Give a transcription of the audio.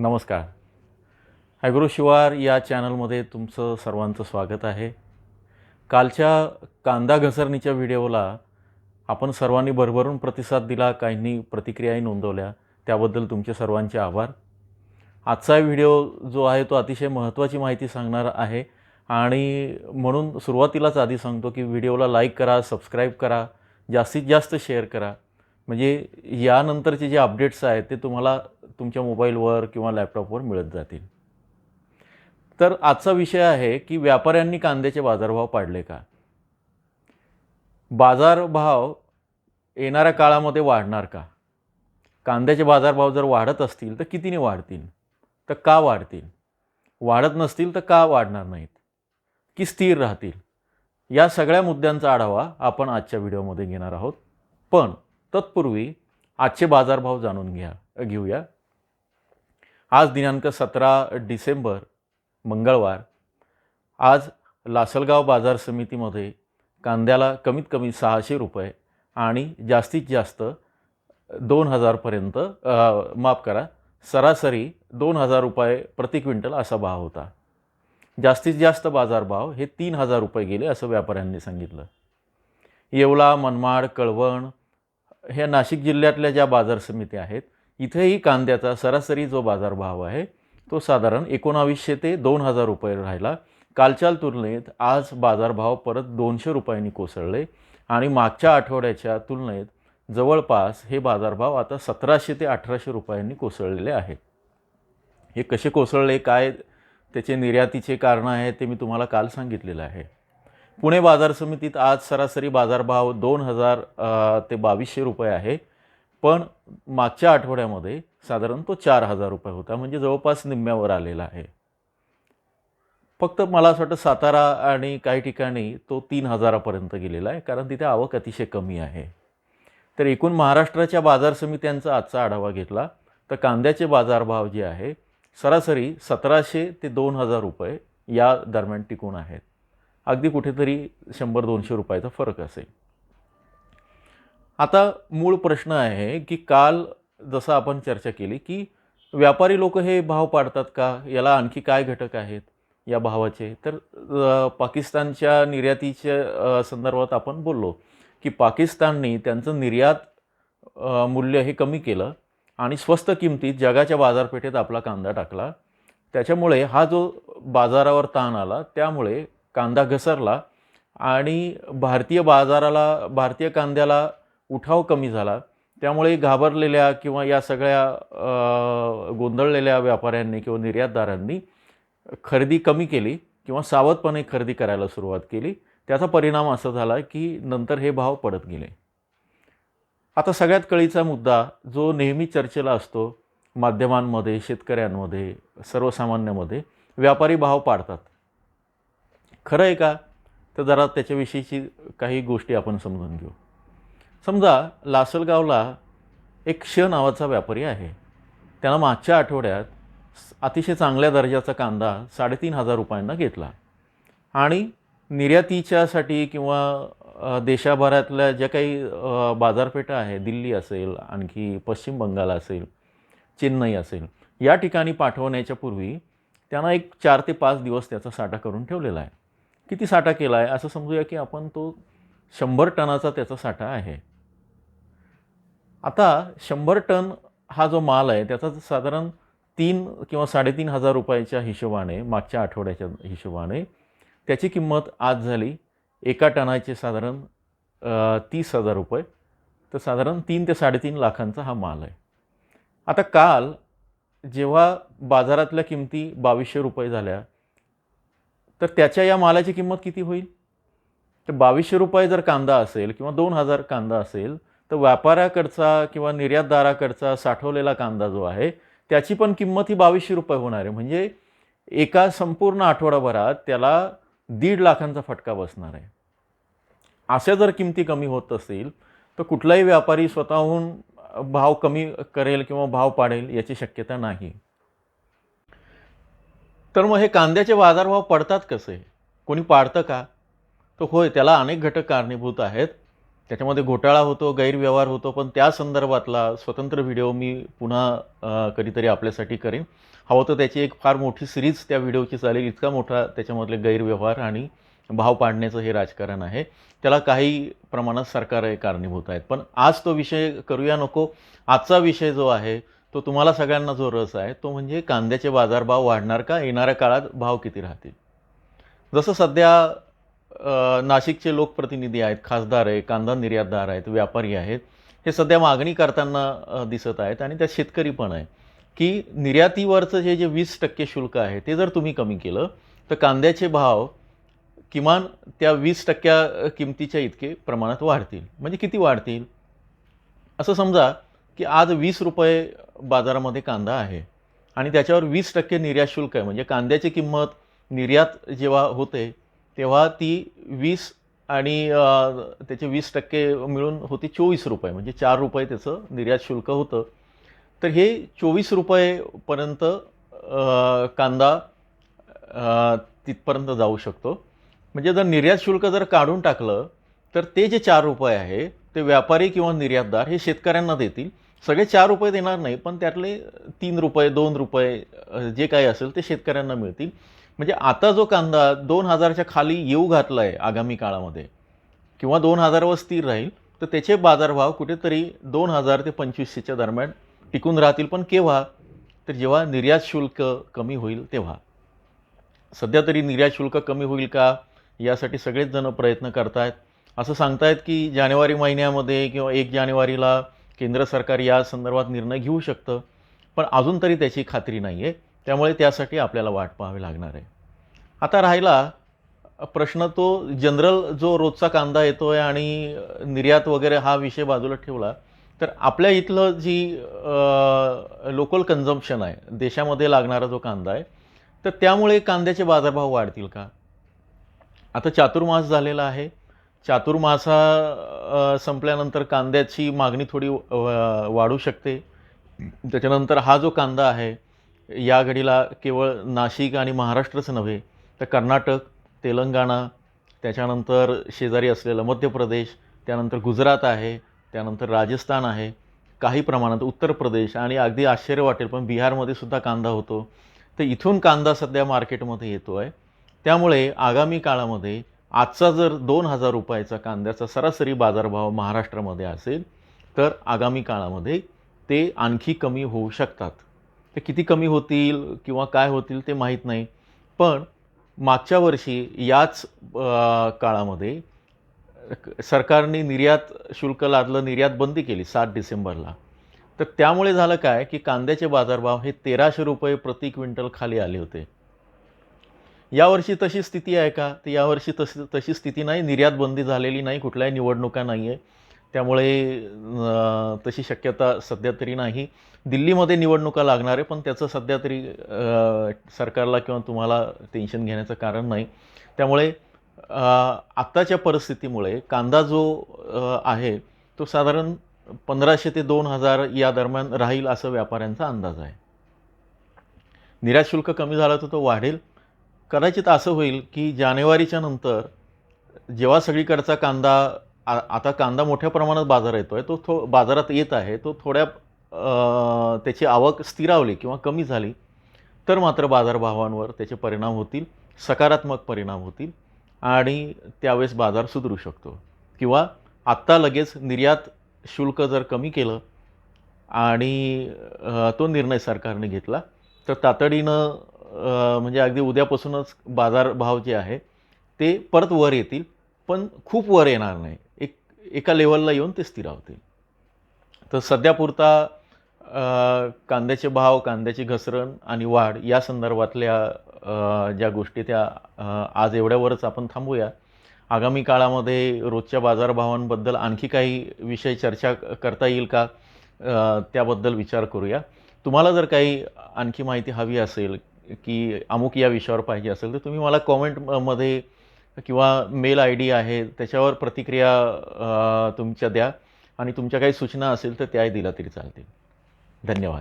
नमस्कार. ॲग्रो शिवार या चॅनलमध्ये तुमचं सर्वांचं स्वागत आहे. कालच्या कांदा घसरणीच्या व्हिडिओला आपण सर्वांनी भरभरून प्रतिसाद दिला काहींनी प्रतिक्रियाही नोंदवल्या. त्याबद्दल तुमचे सर्वांचे आभार. आजचा व्हिडिओ जो आहे तो अतिशय महत्त्वाची माहिती सांगणार आहे आणि म्हणून सुरुवातीलाच आधी सांगतो की व्हिडिओला लाईक करा सबस्क्राईब करा जास्तीत जास्त शेअर करा. म्हणजे यानंतरचे जे अपडेट्स आहेत ते तुम्हाला तुमच्या मोबाईलवर किंवा लॅपटॉपवर मिळत जातील. तर आजचा विषय आहे की व्यापाऱ्यांनी कांद्याचे बाजारभाव पाडले का? बाजारभाव येणाऱ्या काळामध्ये वाढणार का? कांद्याचे बाजारभाव जर वाढत असतील तर कितीने वाढतील? तर का वाढतील? वाढत नसतील तर का वाढणार नाहीत? की स्थिर राहतील? या सगळ्या मुद्द्यांचा आढावा आपण आजच्या व्हिडिओमध्ये घेणार आहोत. पण तत्पूर्वी आजचे बाजारभाव जाणून घ्या घेऊया. आज दिनांक सतरा डिसेंबर मंगळवार. आज लासलगाव बाजार समितीमध्ये कांद्याला कमीत कमी सहाशे रुपये आणि जास्तीत जास्त दोन हजारपर्यंत माफ करा सरासरी दोन हजार रुपये प्रति क्विंटल असा भाव होता. जास्तीत जास्त बाजारभाव हे तीन हजार रुपये गेले असं व्यापाऱ्यांनी सांगितलं. येवला मनमाड कळवण ह्या नाशिक जिल्ह्यातल्या ज्या बाजार समिती आहेत इथेही कांद्याचा सरासरी जो बाजारभाव आहे तो साधारण एकोणावीसशे ते दोन हजार रुपये राहिला. कालच्या तुलनेत आज बाजारभाव परत दोनशे रुपयांनी कोसळले आणि मागच्या आठवड्याच्या तुलनेत जवळपास हे बाजारभाव आता सतराशे ते अठराशे रुपयांनी कोसळलेले आहेत हे कसे कोसळले काय त्याचे निर्यातीचे कारणं आहेत ते मी तुम्हाला काल सांगितलेलं आहे. पुणे बाजार समितीत आज सरासरी बाजारभाव दोन हजार ते बावीसशे रुपये आहे. पण मागच्या आठवड्यामध्ये साधारण तो चार हजार रुपये होता म्हणजे जवळपास निम्म्यावर आलेला आहे. फक्त मला असं वाटतं सातारा आणि काही ठिकाणी तो तीन हजारापर्यंत गेलेला आहे कारण तिथे आवक अतिशय कमी आहे. तर एकूण महाराष्ट्राच्या बाजार समित्यांचा आजचा आढावा घेतला तर कांद्याचे बाजारभाव जे आहे सरासरी सतराशे ते दोन हजार रुपये या दरम्यान टिकून आहेत. अगदी कुठेतरी शंभर दोनशे रुपयाचा फरक असेल. आता मूळ प्रश्न आहे की काल जसं आपण चर्चा केली की व्यापारी लोक हे भाव पाडतात का? याला आणखी काय घटक आहेत या भावाचे? तर पाकिस्तानच्या निर्यातीच्या संदर्भात आपण बोललो की पाकिस्तानने त्यांचं निर्यात मूल्य हे कमी केलं आणि स्वस्त किमतीत जगाच्या बाजारपेठेत आपला कांदा टाकला. त्याच्यामुळे हा जो बाजारावर ताण आला त्यामुळे कांदा घसरला आणि भारतीय बाजाराला भारतीय कांद्याला उठाव कमी झाला. त्यामुळे घाबरलेल्या किंवा या सगळ्या गोंधळलेल्या व्यापाऱ्यांनी किंवा निर्यातदारांनी खरेदी कमी केली किंवा सावधपणे खरेदी करायला सुरुवात केली. त्याचा परिणाम असा झाला की नंतर हे भाव पडत गेले. आता सगळ्यात कळीचा मुद्दा जो नेहमी चर्चेला असतो माध्यमांमध्ये शेतकऱ्यांमध्ये सर्वसामान्यामध्ये व्यापारी भाव पाडतात. खरं आहे का? तर जरा त्याच्याविषयीची काही गोष्टी आपण समजून घेऊ. समजा लासलगावला एक श नावाचा व्यापारी आहे. त्यानं मागच्या आठवड्यात अतिशय चांगल्या दर्जाचा कांदा साडेतीन हजार रुपयांना घेतला. आणि निर्यातीच्यासाठी किंवा देशाभरातल्या ज्या काही बाजारपेठा आहे दिल्ली असेल आणखी पश्चिम बंगाल असेल चेन्नई असेल या ठिकाणी पाठवण्याच्या पूर्वी त्यांना एक चार ते पाच दिवस त्याचा साठा करून ठेवलेला आहे. किती साठा केला आहे? असं समजूया की आपण तो शंभर टनाचा त्याचा साठा आहे. आता शंभर टन हा जो माल आहे त्याचा साधारण तीन किंवा साडेतीन हजार रुपयाच्या हिशोबाने मागच्या आठवड्याच्या हिशोबाने त्याची किंमत आज झाली. एका टनाचे साधारण तीस हजार रुपये. तर साधारण तीन ते साडेतीन लाखांचा हा माल आहे. आता काल जेव्हा बाजारातल्या किमती बावीसशे रुपये झाल्या तर त्याच्या या मालाची किंमत किती होईल? तर बावीसशे रुपये जर कांदा असेल किंवा दोन हजार कांदा असेल तर व्यापाऱ्याकडचा किंवा निर्यातदाराकडचा साठवलेला कांदा जो आहे त्याची पण किंमत ही बावीसशे रुपये होणार आहे. म्हणजे एका संपूर्ण आठवडाभरात त्याला दीड लाखांचा फटका बसणार आहे. अशा जर किमती कमी होत असतील तर कुठलाही व्यापारी स्वतःहून भाव कमी करेल किंवा भाव पाडेल याची शक्यता नाही. तर मग हे कांद्याचे बाजारभाव पडतात कसे? कोणी पाडतं का? तर होय त्याला अनेक घटक कारणीभूत आहेत. त्याच्यामध्ये घोटाळा होतो गैरव्यवहार होतो पण त्या संदर्भातला स्वतंत्र व्हिडिओ मी पुन्हा कधीतरी आपल्यासाठी करेन. हवं तर त्याची एक फार मोठी सिरीज त्या व्हिडिओची चालेल. इतका मोठा त्याच्यामधले गैरव्यवहार आणि भाव पाडण्याचं हे राजकारण आहे. त्याला काही प्रमाणात सरकार हे कारणीभूत आहेत. पण आज तो विषय करूया नको. आजचा विषय जो आहे तो तुम्हाला सगळ्यांना जो रस आहे तो म्हणजे कांद्याचे बाजारभाव वाढणार का? येणाऱ्या काळात भाव किती राहतील? जसं सध्या नाशिकचे लोकप्रतिनिधी आहेत खासदार आहे कांदा निर्यातदार आहेत व्यापारी आहेत. हे सध्या मागणी करताना दिसत आहेत आणि त्यात शेतकरी पण आहे की निर्यातीवरचं जे जे वीस टक्के शुल्क आहे ते जर तुम्ही कमी केलं तर कांद्याचे भाव किमान त्या वीस टक्क्या किमतीच्या इतके प्रमाणात वाढतील. म्हणजे किती वाढतील? असं समजा की आज वीस रुपये बाजारामध्ये कांदा आहे आणि त्याच्यावर वीस टक्के निर्यात शुल्क आहे. म्हणजे कांद्याची किंमत निर्यात जेव्हा होते तेव्हा ती वीस आणि त्याचे वीस टक्के मिळून होती चोवीस रुपये. म्हणजे चार रुपये त्याचं निर्यात शुल्क होतं. तर हे चोवीस रुपयेपर्यंत कांदा तिथपर्यंत जाऊ शकतो. म्हणजे जर निर्यात शुल्क जर काढून टाकलं तर ते जे चार रुपये आहे ते व्यापारी किंवा निर्यातदार हे शेतकऱ्यांना देतील. सगळे चार रुपये देणार नाही पण त्यातले तीन रुपये दोन रुपये जे काही असेल ते शेतकऱ्यांना मिळतील. म्हणजे आता जो कांदा दोन हजारच्या खाली येऊ घातला आहे आगामी काळामध्ये किंवा दोन हजारावर स्थिर राहील तर त्याचे बाजारभाव कुठेतरी दोन हजार ते पंचवीसशेच्या दरम्यान टिकून राहतील. पण केव्हा? तर जेव्हा निर्यात शुल्क कमी होईल तेव्हा. सध्या तरी निर्यात शुल्क कमी होईल का? यासाठी सगळेच जण प्रयत्न करतायत. असं सांगतायत की जानेवारी महिन्यामध्ये किंवा एक जानेवारीला केंद्र सरकार या संदर्भात निर्णय घेऊ शकतं. पण अजून तरी त्याची खात्री नाही आहे त्यामुळे त्यासाठी आपल्याला वाट पाहावी लागणार आहे. आता राहिला प्रश्न तो जनरल जो रोजचा कांदा येतो आहे आणि निर्यात वगैरे हा विषय बाजूला ठेवला तर आपल्या इथलं जी लोकल कन्झम्पशन आहे देशामध्ये लागणारा जो कांदा आहे तर त्यामुळे कांद्याचे बाजारभाव वाढतील का? आता चातुर्मास झालेला आहे. चातुर्मासा संपल्यानंतर कांद्याची मागणी थोडी वाढू शकते. त्याच्यानंतर हा जो कांदा आहे या घडीला केवळ नाशिक आणि महाराष्ट्रच नव्हे तर कर्नाटक तेलंगणा त्याच्यानंतर शेजारी असलेलं मध्य प्रदेश त्यानंतर गुजरात आहे त्यानंतर राजस्थान आहे काही प्रमाणात उत्तर प्रदेश आणि अगदी आश्चर्य वाटेल पण बिहारमध्ये सुद्धा कांदा होतो. तर इथून कांदा सध्या मार्केटमध्ये येतो आहे त्यामुळे आगामी काळामध्ये आजचा जर दोन हजार रुपयाचा कांद्याचा सरासरी बाजारभाव महाराष्ट्रामध्ये असेल तर आगामी काळामध्ये ते आणखी कमी होऊ शकतात. ते किती कमी होतील किंवा काय होतील ते माहीत नाही. पण मागच्या वर्षी याच काळामध्ये सरकारने निर्यात शुल्क लादलं निर्यात बंदी केली सात डिसेंबरला. तर त्यामुळे झालं काय की कांद्याचे बाजारभाव हे तेराशे रुपये प्रति क्विंटल खाली आले होते. यावर्षी तशी स्थिती आहे का? तर यावर्षी तशी तशी स्थिती नाही. निर्यात बंदी झालेली नाही. कुठल्याही निवडणुका नाही आहे त्यामुळे तशी शक्यता सध्या तरी नाही. दिल्लीमध्ये निवडणुका लागणार आहे पण त्याचं सध्या तरी सरकारला किंवा तुम्हाला टेन्शन घेण्याचं कारण नाही. त्यामुळे आत्ताच्या परिस्थितीमुळे कांदा जो आहे तो साधारण पंधराशे ते दोन हजार या दरम्यान राहील असं व्यापाऱ्यांचा अंदाज आहे. निर्यात शुल्क कमी झालं तर तो वाढेल. कदाचित असं होईल की जानेवारीच्या नंतर जेव्हा सगळीकडचा कांदा आ आता कांदा मोठ्या प्रमाणात बाजार येतो आहे तो थो बाजारात येत आहे तो थोड्या त्याची आवक स्थिरावली किंवा कमी झाली तर मात्र बाजारभावांवर त्याचे परिणाम होतील सकारात्मक परिणाम होतील आणि त्यावेळेस बाजार सुधरू शकतो. किंवा आत्ता लगेच निर्यात शुल्क जर कमी केलं आणि तो निर्णय सरकारने घेतला तर तातडीनं म्हणजे अगदी उद्यापासूनच बाजारभाव जे आहे ते परत वर येतील. पण खूप वर येणार नाही. एक एका लेवलला येऊन ते स्थिरावतील तर सध्यापुरता कांद्याचे भाव कांद्याची घसरण आणि वाढ या संदर्भातल्या ज्या गोष्टी त्या आज एवढ्यावरच आपण थांबूया. आगामी काळामध्ये रोजच्या बाजारभावांबद्दल आणखी काही विषय चर्चा करता येईल का? त्याबद्दल विचार करूया. तुम्हाला जर काही आणखी माहिती हवी असेल की अमुक या विषयावर पाहिजे असेल तर तुम्ही मला कॉमेंटमध्ये किंवा मेल आय डी आहे त्याच्यावर प्रतिक्रिया तुमच्या द्या आणि तुमच्या काही सूचना असेल तर त्याही दिल्या तरी चालतील. धन्यवाद.